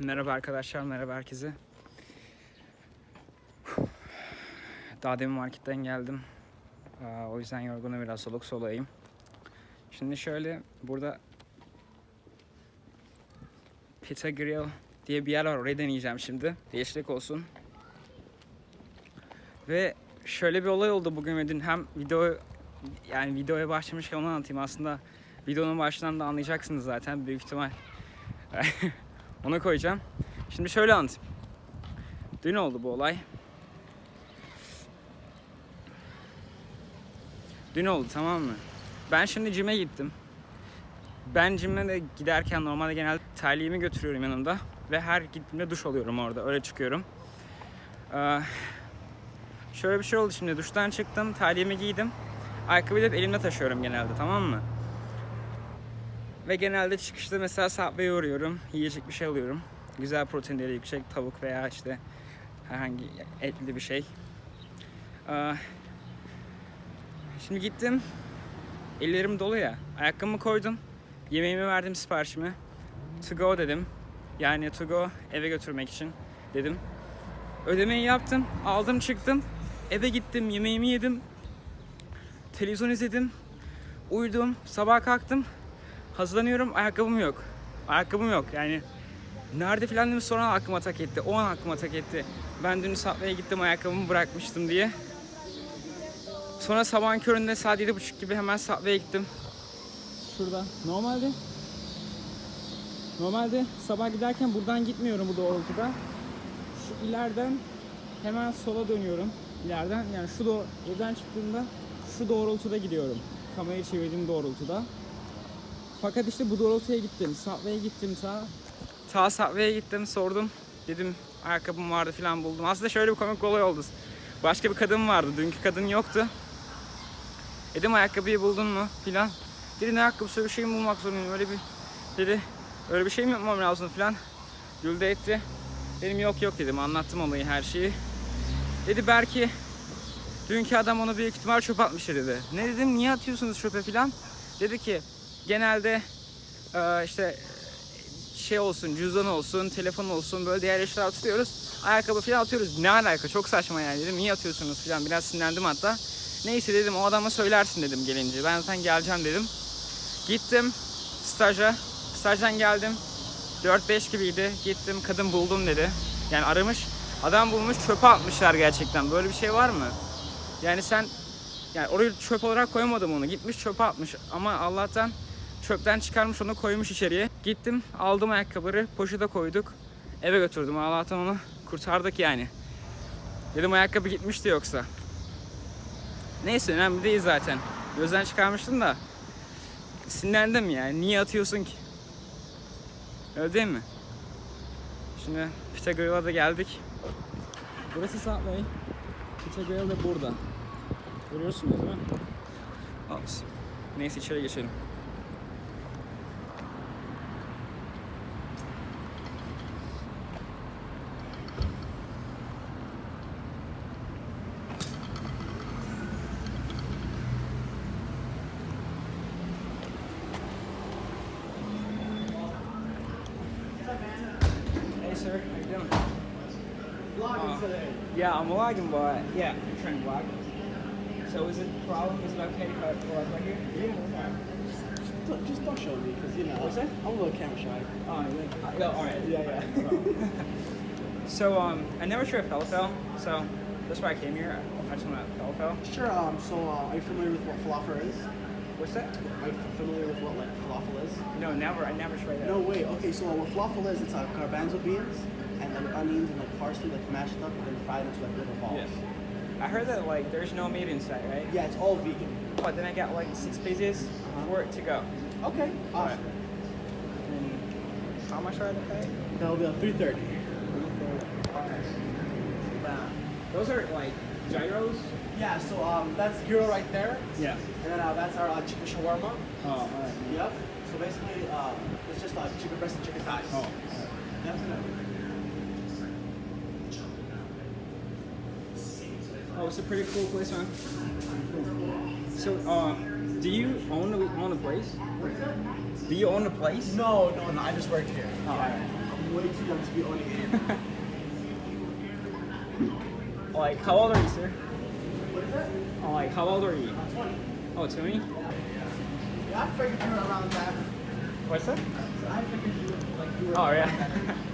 Merhaba arkadaşlar, merhaba herkese. Daha demin marketten geldim. O yüzden yorgunum biraz soluk solayım. Şimdi şöyle burada Pita Grill diye bir yer var. Orayı deneyeceğim şimdi. Değişiklik olsun. Ve şöyle bir olay oldu bugün ve dün hem video yani videoya başlamışken onu anlatayım. Aslında videonun başından da anlayacaksınız zaten büyük ihtimal. Ona koyacağım. Şimdi şöyle anlatayım. Dün oldu bu olay. Dün oldu tamam mı? Ben şimdi cime gittim. Ben cime de giderken normalde genelde terliğimi götürüyorum yanımda. Ve her gittiğimde duş alıyorum orada. Öyle çıkıyorum. Ee, şöyle bir şey oldu şimdi. Duştan çıktım. Terliğimi giydim. Ayakkabıyı da elimde taşıyorum genelde tamam mı? Ve genelde çıkışta mesela Subway'e uğruyorum. Yiyecek bir şey alıyorum. Güzel proteinleri yüksek tavuk veya işte herhangi etli bir şey. Ee, Şimdi gittim. Ellerim dolu ya. Ayakkabımı koydum. Yemeğimi verdim siparişimi. To go dedim. Yani to go eve götürmek için dedim. Ödemeyi yaptım. Aldım çıktım. Eve gittim. Yemeğimi yedim. Televizyon izledim. Uyudum. Sabah kalktım. Hazırlanıyorum. Ayakkabım yok. Ayakkabım yok. Yani nerede filan dedim sonra aklıma tak etti. O an aklıma tak etti. Ben dün Subway'e gittim ayakkabımı bırakmıştım diye. Sonra sabahın köründe saat 7.30 gibi hemen Subway'e gittim. Şurada. Normalde Normalde sabah giderken buradan gitmiyorum bu doğrultuda. Şu ileriden hemen sola dönüyorum. İleriden yani şu doğ evden çıktığımda şu doğrultuda gidiyorum. Kamerayı çevirdiğim doğrultuda. Fakat işte bu doğrultuya gittim. Subway'e gittim ta. Ta Subway'e gittim sordum. Dedim ayakkabım vardı falan buldum. Aslında şöyle bir komik olay oldu. Başka bir kadın vardı. Dünkü kadın yoktu. Dedim ayakkabıyı buldun mu filan. Dedi ne ayakkabısı bir şey mi bulmak zorundayım öyle bir dedi. Öyle bir şey mi yapmam lazım filan. Güldü etti. Dedim yok yok dedim anlattım olayı her şeyi. Dedi belki dünkü adam onu büyük ihtimal çöp atmıştır dedi. Ne dedim niye atıyorsunuz çöpe filan. Dedi ki genelde e, işte şey olsun, cüzdan olsun, telefon olsun böyle diğer eşyalar tutuyoruz. Ayakkabı falan atıyoruz. Ne alaka? Çok saçma yani dedim. Niye atıyorsunuz falan. Biraz sinirlendim hatta. Neyse dedim o adama söylersin dedim gelince. Ben zaten geleceğim dedim. Gittim staja. Stajdan geldim. 4-5 gibiydi. Gittim kadın buldum dedi. Yani aramış. Adam bulmuş çöpe atmışlar gerçekten. Böyle bir şey var mı? Yani sen yani orayı çöp olarak koymadım onu. Gitmiş çöpe atmış. Ama Allah'tan çöpten çıkarmış onu koymuş içeriye. Gittim aldım ayakkabıları poşete koyduk. Eve götürdüm. Allah'tan onu kurtardık yani. Dedim ayakkabı gitmişti yoksa. Neyse önemli değil zaten. Gözden çıkarmıştım da. Sinirlendim yani. Niye atıyorsun ki? Öyle değil mi? Şimdi Pitagora'ya da geldik. Burası Subway. Pitagora da burada. Görüyorsunuz değil mi? Neyse içeri geçelim. Hey sir, how you doing? Vlogging Uh, today. Yeah, I'm vlogging, but yeah, I'm trying to vlog. So is it a problem? Is it okay if I vlog right here? Yeah. Just don't- Just don't show me, because you know. What's that? I'm a little camera shy. Oh, yeah. yeah all right. Yeah, yeah. So um, I never sure if falafel, so that's why I came here. I just want to falafel. Sure. Um. So, uh, are you familiar with what falafel is? What's that? Are you familiar with what like falafel is? No, never. I never tried that. No way. Okay. So what falafel is? It's like garbanzo beans and then onions and like parsley like mashed up and then fried into like little balls. Yes. I heard that like there's no meat inside, right? Yeah. It's all vegan. But then I got like six pieces uh-huh. for it to go. Okay. Awesome. And how much are they pay? That'll be on three thirty. Wow. Those are like gyros. Yeah. So um, that's gyro right there, Yeah. and then uh, that's our uh, chicken shawarma. Oh, all right. Yep. So basically, uh, it's just uh, chicken breast and chicken thighs. Oh. Definitely. Oh, it's a pretty cool place, man. So, uh, do you own the own the place? Do you own the place? No, no, no. I just worked here. Oh, all right. way too young to be owning it. Like, how old are you, sir? Oh, like, how old are you? Uh, 20. Oh, 20? Yeah, I figured you were around that. What's that? I figured you were like you were. Oh, yeah.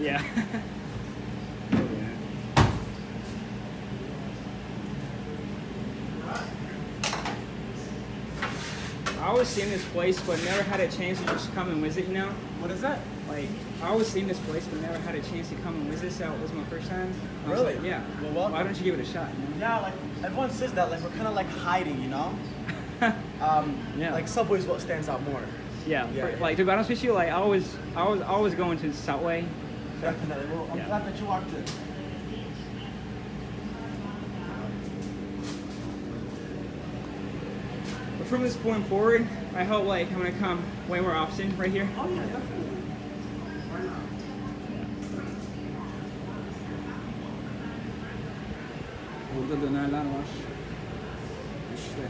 Yeah. I always seen this place, but never had a chance to just come and visit. You know, What is that? like I always seen this place, but never had a chance to come and visit. So it was my first time. I was Really? like, yeah. Well, welcome. Why don't you give it a shot? You know? Yeah, like everyone says that, like we're kind of like hiding, you know. Um, Yeah. Like Subway's what stands out more. Yeah, Yeah, for- like to be honest with you, like I always, I was always going to Subway. Definitely. Well, I'm Yeah. glad that you walked in. But from this point forward, I hope like I'm gonna come way more often right here. Oh yeah, definitely. Why not? Burada dönerler var. İşte.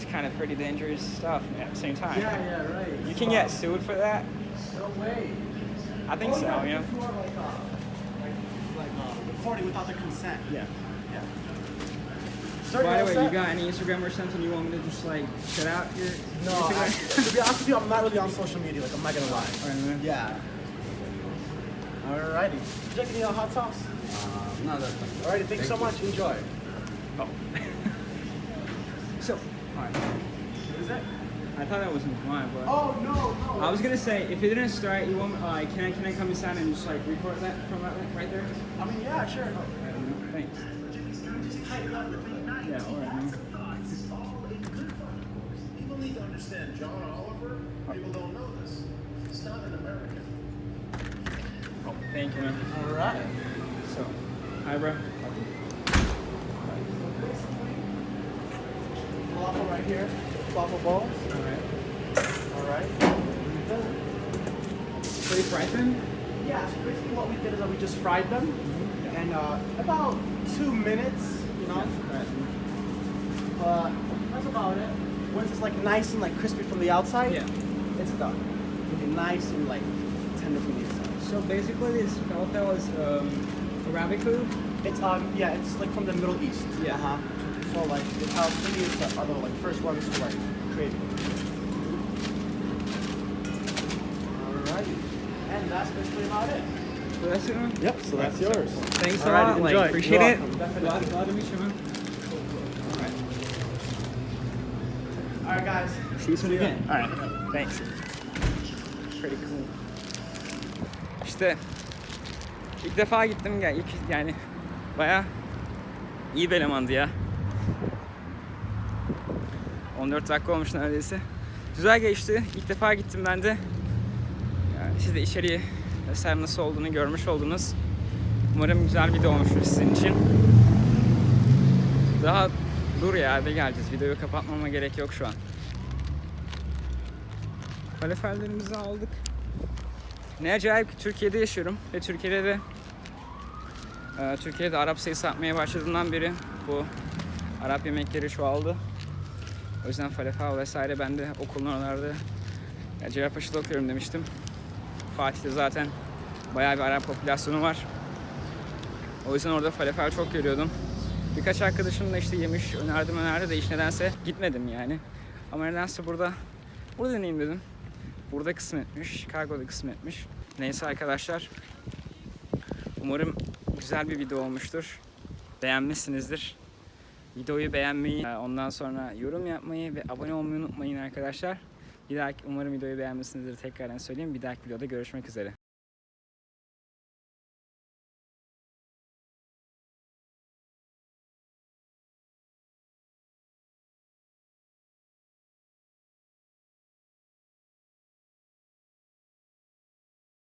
But it's kind of pretty dangerous stuff at the same time. Yeah, yeah, right. You can get sued for that. No way. I think oh, so, yeah, you know? You are like, uh, like, like uh, recording without the consent. Yeah. Yeah. Sir, By the way, you got any Instagram or something you want me to just like shut out your No, I, to be honest with you, I'm not really on social media. Like, I'm not gonna lie. Alright. Yeah. Alrighty. Would you like any uh, hot sauce? Uh, no, that's fine. Alrighty, thanks so Thank much. Enjoy. Oh. so, alright. What is that? I thought that was mine, but Oh no, no. I was gonna say if it didn't start, you want uh, can I can I come inside and just like record that from right, right there? I mean, yeah, sure. Don't. Thanks. Yeah, alright, man. People need to understand John Oliver. People don't know this. He's not an American. Oh, thank you, man. Alright. So, hi, bro. Falafel right here. Falafel balls. Alright. Alright. So you fried them? Yeah, so basically what we did is that we just fried them. And uh, about two minutes, you know. Alright. But that's about it. Once it's like nice and like crispy from the outside, Yeah. it's done. It'll be nice and like tender from the inside. So basically, this falafel is um, Arabic food. It's um yeah, it's like from the Middle East. Yeah. Uh-huh. So like the Palestinians are the like first ones to like. Alrighty. And that's basically about it. So that's it, man. Yep, so that's yours. Thanks a lot. Like, enjoy. appreciate You're it. Glad, glad to meet you, man. Alright. Alright guys. See you soon again. Alright. Thanks. Pretty cool. İşte ilk defa gittim ya ilk yani baya iyi bir elemandı ya. 14 dakika olmuş neredeyse. Güzel geçti. İlk defa gittim ben de. Yani siz de içeriği vesaire nasıl olduğunu görmüş oldunuz. Umarım güzel video olmuştur sizin için. Daha dur ya eve geleceğiz. Videoyu kapatmama gerek yok şu an. Falafellerimizi aldık. Ne acayip ki Türkiye'de yaşıyorum ve Türkiye'de de e, Türkiye'de Arap sayısı artmaya başladığından beri bu Arap yemekleri çoğaldı. O yüzden falafel vesaire ben de okulun oralarda ya Cerrahpaşa'da okuyorum demiştim. Fatih'te zaten bayağı bir Arap popülasyonu var. O yüzden orada falafel çok görüyordum. Birkaç arkadaşım da işte yemiş, önerdim önerdi de hiç nedense gitmedim yani. Ama nedense burada, burada deneyeyim dedim. Burada kısmetmiş, Chicago'da kısmetmiş. Neyse arkadaşlar. Umarım güzel bir video olmuştur. Beğenmişsinizdir. Videoyu beğenmeyi, ondan sonra yorum yapmayı ve abone olmayı unutmayın arkadaşlar. Bir dahaki umarım videoyu beğenmişsinizdir tekrardan söyleyeyim. Bir dahaki videoda görüşmek üzere.